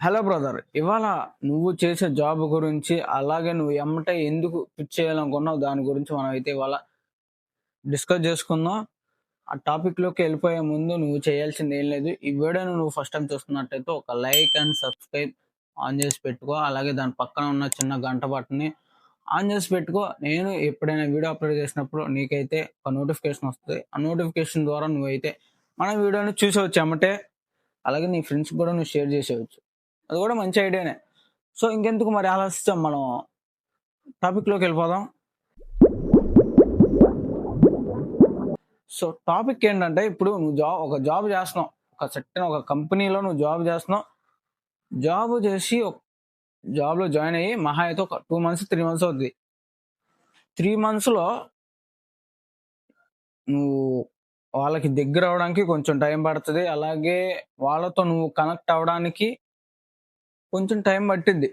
Hello brother ఇవాళ నువ్వు చేసే జాబ్ గురించి అలాగే నువ్వు ఎమ్మటే ఎందుకు పిచ్ చేయాలనుకున్నావు దాని గురించి మనం అయితే ఇవాళ డిస్కస్ చేసుకుందాం. ఆ టాపిక్లోకి వెళ్ళిపోయే ముందు నువ్వు చేయాల్సింది ఏం లేదు. ఈ వీడియోను నువ్వు ఫస్ట్ టైం చూస్తున్నట్టయితే ఒక లైక్ అండ్ సబ్స్క్రైబ్ ఆన్ చేసి పెట్టుకో. అలాగే దాని పక్కన ఉన్న చిన్న గంట బటన్ని ఆన్ చేసి పెట్టుకో. నేను ఎప్పుడైనా వీడియో అప్లోడ్ చేసినప్పుడు నీకైతే ఒక నోటిఫికేషన్ వస్తుంది. ఆ నోటిఫికేషన్ ద్వారా నువ్వైతే మన వీడియోని చూసేవచ్చు అమ్మటే అలాగే నీ ఫ్రెండ్స్ కూడా నువ్వు షేర్ చేసేవచ్చు అది కూడా మంచి ఐడియానే. సో ఇంకెందుకు మరి ఆలోచిస్తాం మనం టాపిక్లోకి వెళ్ళిపోదాం. సో టాపిక్ ఏంటంటే ఇప్పుడు నువ్వు జాబ్ ఒక జాబ్ చేస్తున్నావు. ఒక సెట్ ఒక కంపెనీలో నువ్వు జాబ్ చేస్తున్నావు. జాబ్ చేసి ఒక జాబ్లో జాయిన్ అయ్యి మహా అయితే ఒక టూ మంత్స్ త్రీ మంత్స్ అవుతుంది త్రీ మంత్స్లో నువ్వు వాళ్ళకి దగ్గర అవడానికి కొంచెం టైం పడుతుంది. అలాగే వాళ్ళతో నువ్వు కనెక్ట్ అవ్వడానికి కొంచెం టైం పట్టిద్ది.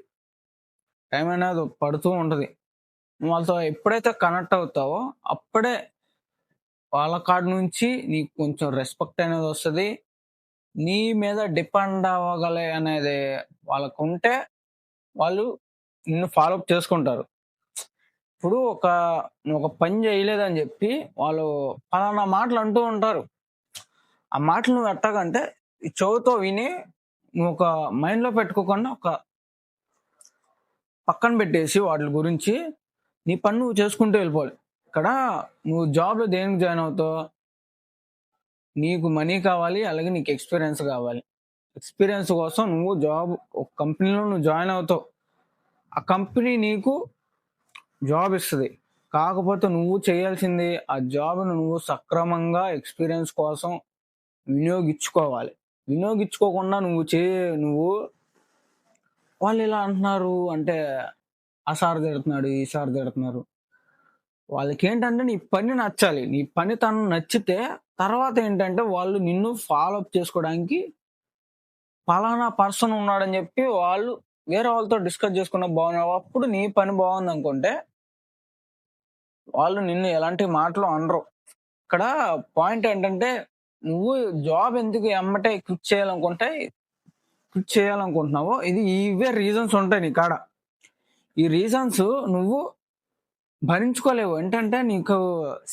టైం అనేది పడుతూ ఉంటుంది. వాళ్ళతో ఎప్పుడైతే కనెక్ట్ అవుతావో అప్పుడే వాళ్ళ కాడ నుంచి నీకు కొంచెం రెస్పెక్ట్ అనేది వస్తుంది. నీ మీద డిపెండ్ అవ్వగలే అనేది వాళ్ళకు ఉంటే వాళ్ళు నిన్ను ఫాలోఅప్ చేసుకుంటారు. ఇప్పుడు ఒక నువ్వు ఒక పని చేయలేదని చెప్పి వాళ్ళు పలానా మాటలు అంటూ ఉంటారు. ఆ మాటలు నువ్వు ఎట్టగంటే చెవుతో విని ఒక మైండ్లో పెట్టుకోకుండా ఒక పక్కన పెట్టేసి వాటి గురించి నీ పని నువ్వు చేసుకుంటూ వెళ్ళిపోవాలి. ఇక్కడ నువ్వు జాబ్లో దేనికి జాయిన్ అవుతావు? నీకు మనీ కావాలి అలాగే నీకు ఎక్స్పీరియన్స్ కావాలి. ఎక్స్పీరియన్స్ కోసం నువ్వు జాబ్ ఒక కంపెనీలో నువ్వు జాయిన్ అవుతావు. ఆ కంపెనీ నీకు జాబ్ ఇస్తుంది. కాకపోతే నువ్వు చేయాల్సింది ఆ జాబ్ను నువ్వు సక్రమంగా ఎక్స్పీరియన్స్ కోసం వినియోగించుకోవాలి. వినియోగించుకోకుండా నువ్వు చే నువ్వు వాళ్ళు ఇలా అంటున్నారు అంటే ఆ సార్ తిడుతున్నాడు ఈ సార్ తిడుతున్నారు. వాళ్ళకి ఏంటంటే నీ పని నచ్చాలి. నీ పని తను నచ్చితే తర్వాత ఏంటంటే వాళ్ళు నిన్ను ఫాలో అప్ చేసుకోవడానికి పలానా పర్సన్ ఉన్నాడని చెప్పి వాళ్ళు వేరే వాళ్ళతో డిస్కస్ చేసుకున్న బాగున్నావు అప్పుడు నీ పని బాగుంది అనుకుంటే వాళ్ళు నిన్ను ఎలాంటి మాటలు అనరు. ఇక్కడ పాయింట్ ఏంటంటే నువ్వు జాబ్ ఎందుకు ఎమ్మటే క్విట్ చేయాలనుకుంటే క్విట్ చేయాలనుకుంటున్నావో ఇది ఇవే రీజన్స్ ఉంటాయి నీ కాడ. ఈ రీజన్స్ నువ్వు భరించుకోలేవు. ఏంటంటే నీకు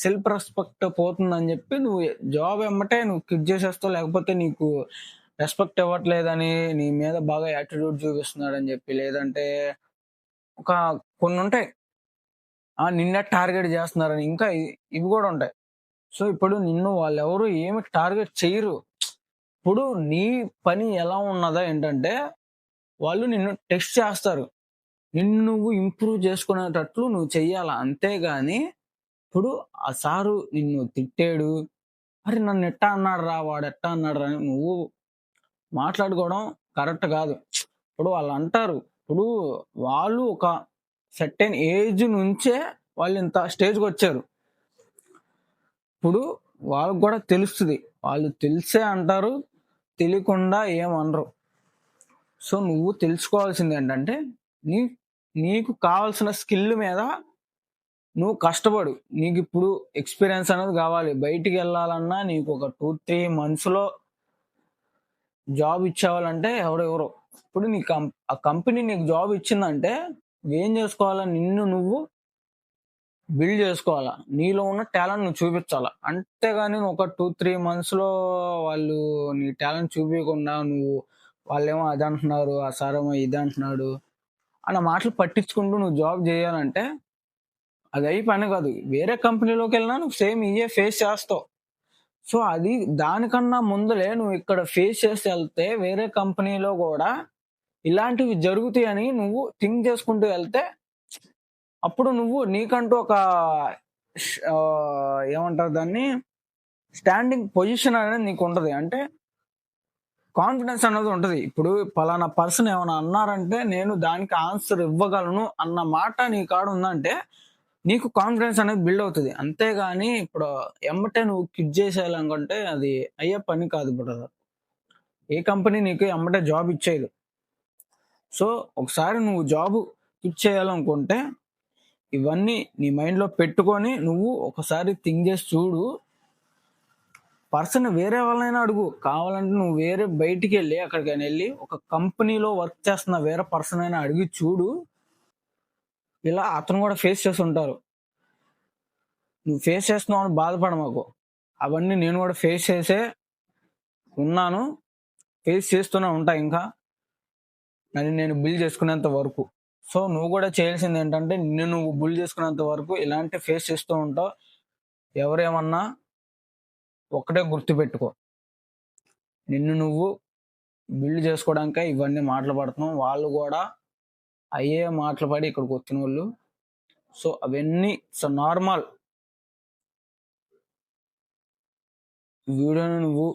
సెల్ఫ్ రెస్పెక్ట్ పోతుందని చెప్పి నువ్వు జాబ్ ఎమ్మటే నువ్వు క్విట్ చేసేస్తావు లేకపోతే నీకు రెస్పెక్ట్ ఇవ్వట్లేదని నీ మీద బాగా యాటిట్యూడ్ చూపిస్తున్నాడని చెప్పి లేదంటే ఒక కొన్ని ఉంటాయి. ఆ నిన్నే టార్గెట్ చేస్తున్నారని ఇంకా ఇవి కూడా ఉంటాయి. సో ఇప్పుడు నిన్ను వాళ్ళెవరు ఏమి టార్గెట్ చేయరు ఇప్పుడు నీ పని ఎలా ఉన్నదా ఏంటంటే వాళ్ళు నిన్ను టెస్ట్ చేస్తారు. నిన్ను నువ్వు ఇంప్రూవ్ చేసుకునేటట్లు నువ్వు చెయ్యాలా? అంతేగాని ఇప్పుడు ఆ సారు నిన్ను తిట్టాడు. అరే నన్ను ఎట్టా అన్నాడు రా వాడు ఎట్టా అన్నాడు రా నువ్వు మాట్లాడుకోవడం కరెక్ట్ కాదు. ఇప్పుడు వాళ్ళు అంటారు ఇప్పుడు వాళ్ళు ఒక సర్టెన్ ఏజ్ నుంచే వాళ్ళు ఇంత స్టేజ్కి వచ్చారు. ఇప్పుడు వాళ్ళకు కూడా తెలుస్తుంది. వాళ్ళు తెలిసే అంటారు తెలియకుండా ఏమనరు సో నువ్వు తెలుసుకోవాల్సింది ఏంటంటే నీ నీకు కావాల్సిన స్కిల్ మీద నువ్వు కష్టపడు. నీకు ఇప్పుడు ఎక్స్పీరియన్స్ అనేది కావాలి. బయటికి వెళ్ళాలన్నా నీకు ఒక టూ త్రీ మంత్స్లో జాబ్ ఇచ్చేవాళ్ళంటే ఎవరెవరో ఇప్పుడు నీ కం ఆ కంపెనీ నీకు జాబ్ ఇచ్చిందంటే ఏం చేసుకోవాలా? నిన్ను నువ్వు బిల్డ్ చేసుకోవాలా? నీలో ఉన్న టాలెంట్ నువ్వు చూపించాలా? అంతేగాని నువ్వు ఒక టూ త్రీ మంత్స్లో వాళ్ళు నీ టాలెంట్ చూపించకుండా నువ్వు వాళ్ళేమో అది అంటున్నారు ఆ సారేమో ఇది అంటున్నాడు అన్న మాటలు పట్టించుకుంటూ నువ్వు జాబ్ చేయాలంటే అది అయి పని కాదు. వేరే కంపెనీలోకి వెళ్ళినా నువ్వు సేమ్ ఇయే ఫేస్ చేస్తావు. సో అది దానికన్నా ముందులే నువ్వు ఇక్కడ ఫేస్ చేసి వెళ్తే వేరే కంపెనీలో కూడా ఇలాంటివి జరుగుతాయని నువ్వు థింక్ చేసుకుంటూ వెళ్తే అప్పుడు నువ్వు నీకంటూ ఒక ఏమంటారు దాన్ని? స్టాండింగ్ పొజిషన్ అనేది నీకు ఉంటుంది. అంటే కాన్ఫిడెన్స్ అనేది ఉంటుంది. ఇప్పుడు పలానా పర్సన్ ఏమైనా అన్నారంటే నేను దానికి ఆన్సర్ ఇవ్వగలను అన్న మాట నీ కాడ ఉందంటే నీకు కాన్ఫిడెన్స్ అనేది బిల్డ్ అవుతుంది. అంతేగాని ఇప్పుడు ఎమ్మటే నువ్వు కిడ్ చేసేయాలనుకుంటే అది అయ్యే పని కాదు బ్రదర్. ఏ కంపెనీ నీకు ఎమ్మటే జాబ్ ఇచ్చేది సో ఒకసారి నువ్వు జాబ్ క్విట్ చేయాలనుకుంటే ఇవన్నీ నీ మైండ్లో పెట్టుకొని నువ్వు ఒకసారి థింక్ చేసి చూడు. పర్సన్ వేరే వాళ్ళైనా అడుగు. కావాలంటే నువ్వు వేరే బయటికి వెళ్ళి అక్కడికైనా వెళ్ళి ఒక కంపెనీలో వర్క్ చేస్తున్న వేరే పర్సన్ అయినా అడిగి చూడు. ఇలా అతను కూడా ఫేస్ చేస్తుంటారు నువ్వు ఫేస్ చేస్తున్నావు అని బాధపడ మాకు. అవన్నీ నేను కూడా ఫేస్ చేసే ఉన్నాను. ఫేస్ చేస్తూనే ఉంటా ఇంకా. నన్ను నేను బిల్ చేసుకునేంత వరకు. సో నువ్వు కూడా చేయాల్సింది ఏంటంటే నిన్ను నువ్వు బుల్ చేసుకునేంత వరకు ఇలాంటి ఫేస్ చేస్తూ ఉంటావు. ఎవరేమన్నా ఒక్కటే గుర్తుపెట్టుకో. నిన్ను నువ్వు బిల్డ్ చేసుకోవడానికే ఇవన్నీ మాటలు పడుతున్నావు. వాళ్ళు కూడా అయ్యే మాటలు పడి ఇక్కడికి వచ్చిన వాళ్ళు. సో అవన్నీ సో నార్మల్. వీడియోని నువ్వు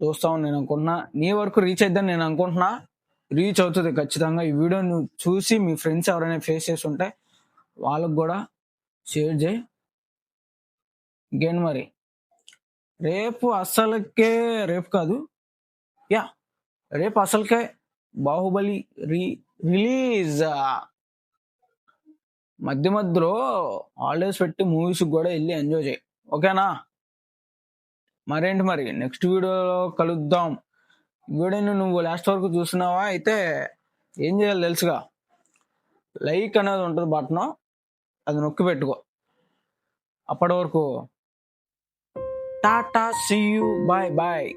చూస్తావు నేను అనుకుంటున్నా. నీ వరకు రీచ్ అయిద్దని నేను అనుకుంటున్నా. రీచ్ అవుతుంది ఖచ్చితంగా. ఈ వీడియోను చూసి మీ ఫ్రెండ్స్ ఎవరైనా ఫేస్ చేసి ఉంటే వాళ్ళకు కూడా షేర్ చేయి. ఇంకేంటి మరి? రేపు అసలుకే రేపు కాదు. యా రేపు అసలుకే బాహుబలి రీ రిలీజ్. మధ్య మధ్యలో హాలిడేస్ పెట్టి మూవీస్ కూడా వెళ్ళి ఎంజాయ్ చేయి. ఓకేనా? మరేంటి మరి? నెక్స్ట్ వీడియోలో కలుద్దాం. వీడియోని నువ్వు లాస్ట్ వరకు చూసినావా అయితే ఏం చేయాలి తెలుసుగా. లైక్ అనేది ఉంటుంది బటన్ అది నొక్కి పెట్టుకో. అప్పటి వరకు tata see you bye bye